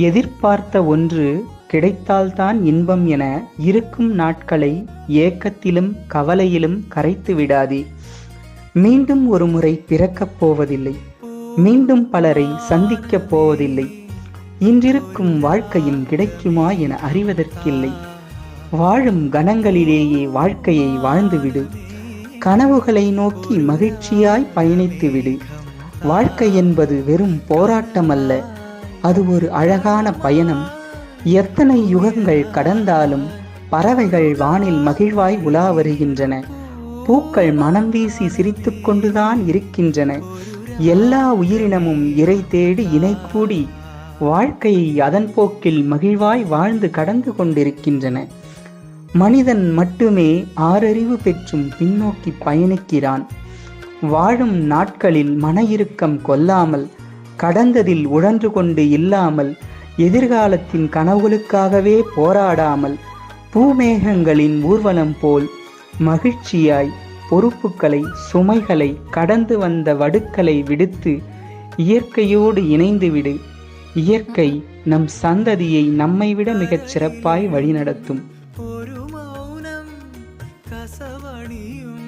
எதிர்பார்த்த ஒன்று கிடைத்தால்தான் இன்பம் என இருக்கும் நாட்களை ஏக்கத்திலும் கவலையிலும் கரைத்து விடாதே. மீண்டும் ஒரு முறை பிறக்கப் போவதில்லை. மீண்டும் பலரை சந்திக்கப் போவதில்லை. இன்றிருக்கும் வாழ்க்கையும் கிடைக்குமா என அறிவதற்கில்லை. வாழும் கணங்களிலேயே வாழ்க்கையை வாழ்ந்துவிடு. கனவுகளை நோக்கி மகிழ்ச்சியாய் பயணித்துவிடு. வாழ்க்கை என்பது வெறும் போராட்டம் அல்ல அது ஒரு அழகான பயணம். எத்தனை யுகங்கள் கடந்தாலும் பறவைகள் வானில் மகிழ்வாய் உலா வருகின்றன. பூக்கள் மனம் வீசி சிரித்து கொண்டுதான் இருக்கின்றன. எல்லா உயிரினமும் இறை தேடி இணை கூடி வாழ்க்கையை அதன் போக்கில் மகிழ்வாய் வாழ்ந்து கடந்து கொண்டிருக்கின்றன. மனிதன் மட்டுமே ஆறறிவு பெற்றும் பின்னோக்கி பயணிக்கிறான். வாழும் நாட்களில் மன இறுக்கம் கொல்லாமல் கடந்ததில் உழன்று கொண்டு இல்லாமல் எதிர்காலத்தின் கனவுகளுக்காகவே போராடாமல் பூமேகங்களின் ஊர்வலம் போல் மகிழ்ச்சியாய் பொறுப்புகளை சுமைகளை கடந்து வந்த வடுக்களை விடுத்து இயற்கையோடு இணைந்துவிடு. இயற்கை நம் சந்ததியை நம்மை விட மிகச் சிறப்பாய் வழிநடத்தும். ஒரு மௌனம் கசவணியும்